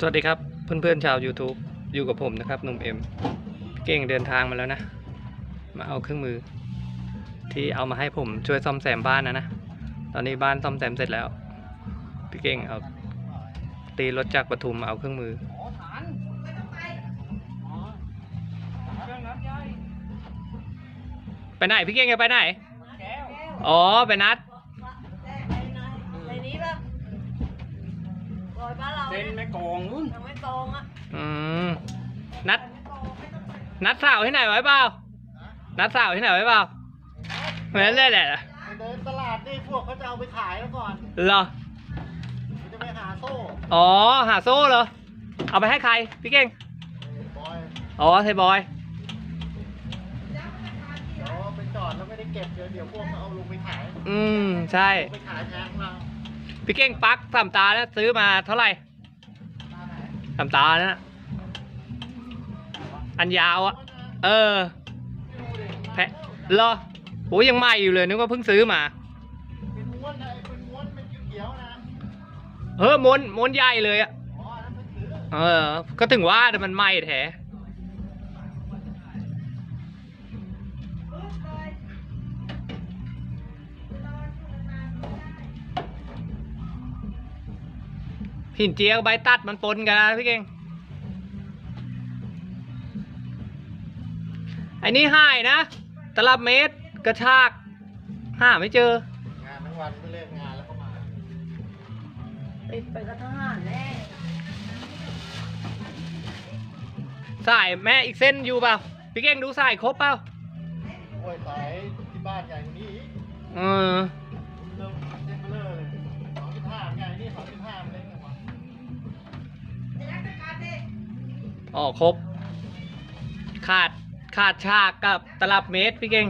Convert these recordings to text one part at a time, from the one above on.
สวัสดีครับเพื่อนๆชาว YouTube อยู่กับผมนะครับหนุ่มเอ็มเก่งเดินทางมาแล้วนะ มาเอาเครื่องมือ ที่เอามาให้ผมช่วยซ่อมแซมบ้านนะนะตอนนี้บ้านซ่อมแซมเสร็จแล้วพี่เก่งเอาตีรถจากปทุมมาเอาเครื่องมือไปไหนพี่เก่งจะไปไหนอ๋อไปนัด อยบ้านเราเซ็นเนี่ยไม่กองนู้นยังไม่ตรงอะอืมนัดนัดสาวที่ไหนไว้เปล่านัดสาวที่ไหนไว้เปล่าไม่เล่นแหละไปเดินตลาดนี่พวกเขาจะเอาไปขายแล้วก่อนเหรอมันจะไปหาโซ่อ๋อหาโซ่เหรอเอาไปให้ใครพี่เก่งบอยอ๋อไทยบอย เดี๋ยวไปจอดแล้วไม่ได้เก็บเดี๋ยวเดี๋ยวพวกเขาเอาลงไปขายอืมใช่ เอาไปขายแพงเราพี่เก่งปลั๊กสามตานะซื้อมาเท่าไหร่ตาไหน สามตานะ อันยาวอะเออ แพะเหรอโหยังใหม่อยู่เลยนึกว่าเพิ่งซื้อมา เป็นม้วนนะไอ้เป็นม้วนเป็นเขียวๆนะเฮ้ยม้วนม้วนใหญ่เลยอะอ๋อนั่นเป็นถือเออ ก็ถึงว่าแต่มันไหม้แท้ หินเจียกับใบตัดมันปนกันนะพี่เก่งไอ้นี่หายนะ ตลับเมตรกระชากหาไม่เจอ งานทั้งวันไม่เลิกงานแล้วก็มาติดไปกับทหารแน่สายแม่อีกเส้นอยู่เปล่าพี่เก่งดูสายครบเปล่าโอ้ยสายที่บ้านใหญ่กว่านี้อีกเออ อ๋อครบ ขาดขาดฉากกับตลับเมตรพี่เก่ง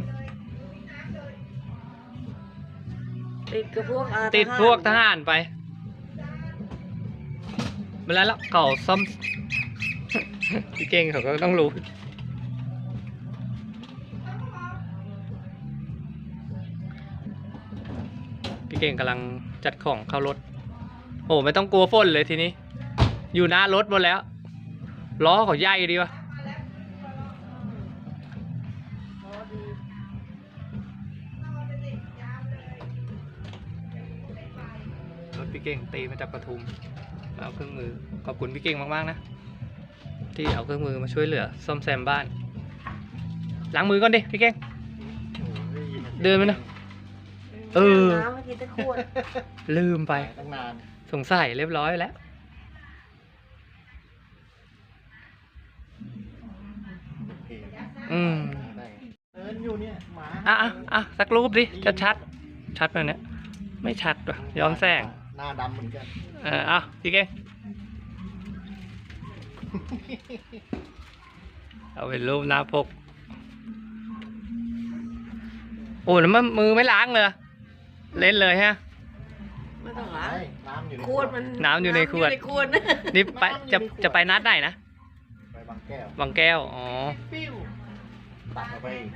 ติดกับพวกอาติดพวกทหารไปเวลาแล้วเขาซ่อม พี่เก่งเขาก็ต้องรู้พี่เก่งกำลังจัดของเข้ารถ โอ้ไม่ต้องกลัวฝนเลยทีนี้ อยู่หน้ารถหมดแล้ว ล้อเขาใหญ่ดีวะรถพี่เก่งตีมาจากปทุมมาเอาเครื่องมือขอบคุณพี่เก่งมากๆนะ ที่เอาเครื่องมือมาช่วยเหลือซ่อมแซมบ้านล้างมือก่อนดิพี่เก่งโอ้ยเดินไปนะเออน้ำเมื่อกี้ตะขวดลืมไป ตั้งนาน สงสัยเรียบร้อยแล้ว เพลง อืมได้เดินอยู่เนี่ยหมาอะอะอะสักรูปดิจะชัดชัดไหมเนี่ยไม่ชัดว่ะย้อนแสงหน้าดำเหมือนกันเออเอาพี่เก่งเอาเป็นรูปหน้าปกโอ้แล้วมันมือไม่ล้างเลย เล่นเลยฮะ ไม่ต้องล้างใช่น้ำอยู่ในขวดมันน้ำอยู่ในขวดำในขวด นี่ไปจะจะไปนัดไหนนะไปบาง แก้วบางแก้ว อ๋อ ปิ้วตัดออกไปอีก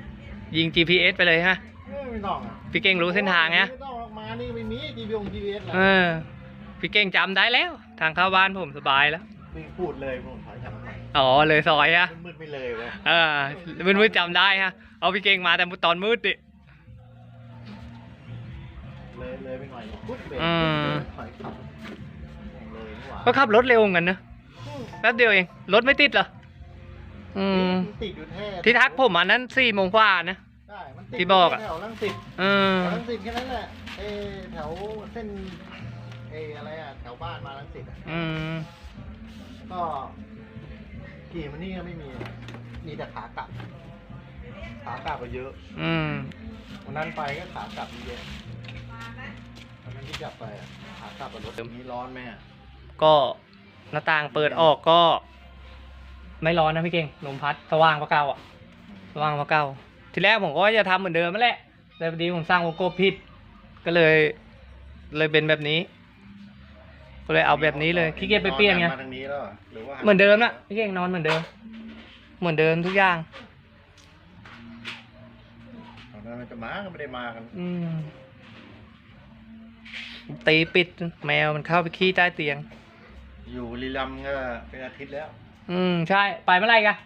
ยิง GPS ไปเลยฮะเอ้ยไม่ต้องอะพี่เก่งรู้เส้นทางไงไม่ต้องออกมานี่ไม่มีทีวีองทีวีเอสเออ พี่เก่งจำได้แล้ว ทางเข้าบ้านผมสบายแล้ว ไม่พูดเลยผมถอยจากไปอ๋อ เลยซอยฮะ มืดๆไม่เลยเว้ยเออมืดๆจำได้ฮะ เอาพี่เก่งมาแต่ตอนมืดดิ เลยเลยไปหน่อยพุดเบรกอืม ถอยขับเลยนี่หว่าก็ขับรถเร็วเหมือนกันนะ แป๊บเดียวเอง รถไม่ติดเหรอ อืมนติดอยู่แท้ที่ทักผมอันนั้นสี่โมงกว่านะ ใช่มันติดที่บอกอะแถวลังสิตเออ แถวลังสิตแค่นั้นแหละเออแถวเส้นเอออะไรอะแถวบ้านมาลังสิตอะอืม ก็ขี่มันนี่ก็ไม่มี มีแต่ขากลับ ขากลับก็เยอะ อืม วันนั้นไปก็ขากลับเยอะวันนั้นที่กลับไปอะขากลับกับรถนี้ร้อนไหมอะก็หน้าต่างเปิดออกก็ ไม่ร้อนนะพี่เก่งลมพัดสว่างกว่าเก่าอะสว่างกว่าเก่า ทีแรกผมก็ว่าจะทำเหมือนเดิมนั่นแหละ แต่พอดีผมสร้างวงกบผิด ก็เลยเลยเป็นแบบนี้ ก็เลยเอาแบบนี้เลยขี้เกียจไปเปลี่ยนไงมาทางนี้แล้วเหรอหรือว่าเหมือนเดิมนะพี่เก่งนอนเหมือนเดิม เหมือนเดิมทุกอย่างตอนนั้นมันจะมาก็ไม่ได้มากันอืมตีปิดแมวมันเข้าไปขี้ใต้เตียง อยู่บุรีรัมย์ก็เป็นอาทิตย์แล้ว อืมใช่ไปเมื่อไหร่กัน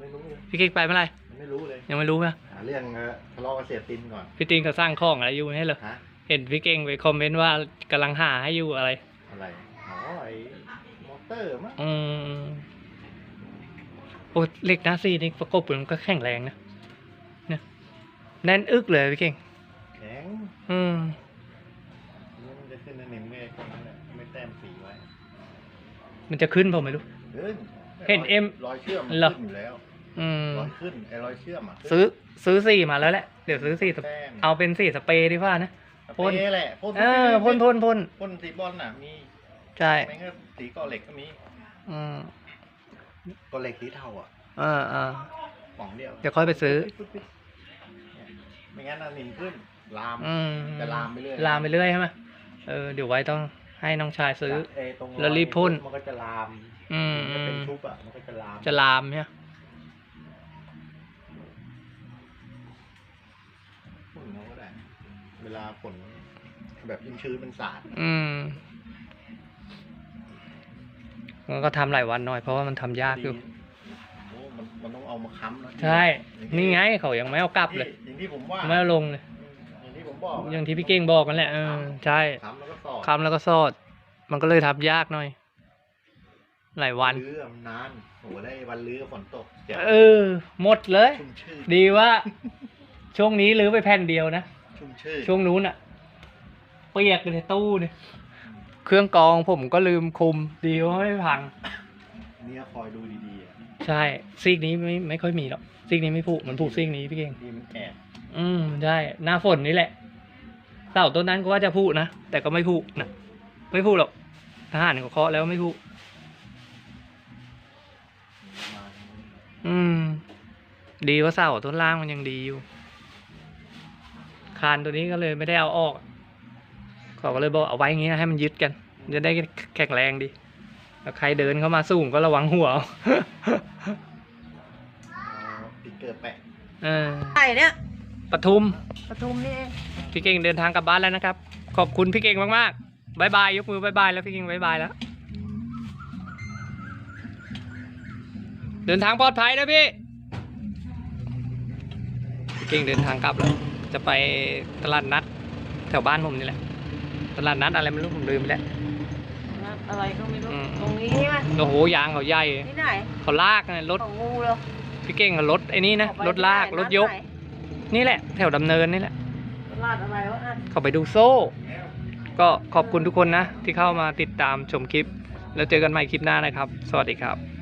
ไม่รู้เลยพี่เก่งไปเมื่อไหร่ไม่รู้เลยยังไม่รู้นะหาเรื่องเอ่อทะเลาะกับเสียตินก่อนพี่ติงเขาสร้างข้องอะไรอยู่ให้เหรอฮะเห็นพี่เก่งไปคอมเมนต์ว่ากำลังหาให้อยู่อะไร อะไรอ๋อไอ้มอเตอร์มั้งอืมโอ้เหล็กหน้าซีนี่ประกบมันก็แข็งแรงนะเนี่ยแน่นอึกเลยพี่เก่ง แข็งอืมนี่มันจะขึ้นในหนึ่งเมฆตรงนั้นแหละไม่แต้มสีไว้มันจะขึ้นผมไม่รู้ขึ้น เห็นเอ็มรอยเชื่อมมันเหรอ ขึ้นอยู่แล้วอืม รอยขึ้นไอ้รอยเชื่อมอะขึ้นซื้อซื้อสีมาแล้วแหละ เดี๋ยวซื้อสีสเปแต้มเอาเป็นสีสเปรย์ดีกว่านะ พ่น เป๊ะแหละพ่นเออพ่นพ่นพ่นพ่นสีบอลน่ะมีใช่ ไม่งั้นสีก่อเหล็กก็มีอืมก่อเหล็กสีเทาอะเออเออหม่องเดียวเดี๋ยวค่อยไปซื้อ เนี่ยไม่งั้นน่ะนินขึ้นลาม อืมจะลามไปเรื่อย ลามไปเรื่อยใช่ไหมเออเดี๋ยวไว้ต้อง ให้น้องชายซื้อจากไตรงแล้วรีบพ่น มันก็จะลามอืมมันจะเป็นชุบอะมันก็จะลามจะลามเนี่ยพ่นเขาก็ได้เวลาฝนแบบชื้นๆมันสาดอืมมันก็ทำหลายวันหน่อย เพราะว่ามันทำยากอยู่ดีโอ้มันมันต้องเอามาค้ำนะใช่ นี่ไงเขายังไม่เอากลับเลยที่อย่างที่ผมว่า ไม่เอาลงเลยอย่างที่ ผมบอกะอย่างที่พี่เก่งบอกกันแหละเออใช่ค้ำแล้วก็สอดคำแล้วก็ซอด มันก็เลยทำยากหน่อย หลายวันลื้อมันนานโอ้โหได้วันลื้อฝนตกเดี๋ยวเออ หมดเลย ชุ่มชื่นดีว่า ช่วงนี้ลื้อไปแผ่นเดียวนะ ชุ่มชื่นช่วงนู้นอะเปียกเลยในตู้เนี่ยเครื่องกรองผมก็ลืมคุม ดีว่าไม่พัง เนี่ยคอยดูดีๆอะใช่ ซีกนี้ไม่ไม่ค่อยมีหรอกซีกนี้ไม่ผุมันผุซีกนี้พี่เก่ง ดีมันแอบ อืมใช่หน้าฝนนี่แหละ เสาต้นนั้นก็ว่าจะผุนะ แต่ก็ไม่ผุนะไม่ผุหรอกทหารเขาเคาะแล้วไม่ผุมาอืม ดีว่าเสาต้นล่างมันยังดีอยู่ คานตัวนี้ก็เลยไม่ได้เอาออกเขาก็เลยบอกเอาไว้อย่างนี้นะให้มันยึดกัน จะได้แข็งแรงดีแล้วใครเดินเข้ามาสูงก็ระวังหัวเอาเอาติ๊กเกอร์แปะเออไข่เนี่ย ปทุมปทุมนี่เองพี่เก่งเดินทางกลับบ้านแล้วนะครับ ขอบคุณพี่เก่งมากๆบายบายยกมือบายบายแล้วพี่เก่งบายบายแล้ว เดินทางปลอดภัยนะพี่พี่เก่งเดินทางกลับแล้ว จะไปตลาดนัดแถวบ้านผมนี่แหละ ตลาดนัดอะไรไม่รู้ผมลืมไปแล้ว อะไรก็ไม่รู้ อืม ตรงนี้ใช่ไหมโอ้โหยางเขาใหญ่ที่ไหนเขาลากนะรถของงูเลยพี่เก่งกับรถไอ้นี่นะออไปรถลากที่ไหนรถยกร้านไหน นี่แหละ แถวดำเนินนี่แหละตลาดอะไรวะอันเขาไปดูโซ่ ก็ขอบคุณทุกคนนะ ที่เข้ามาติดตามชมคลิป แล้วเจอกันใหม่คลิปหน้านะครับ สวัสดีครับ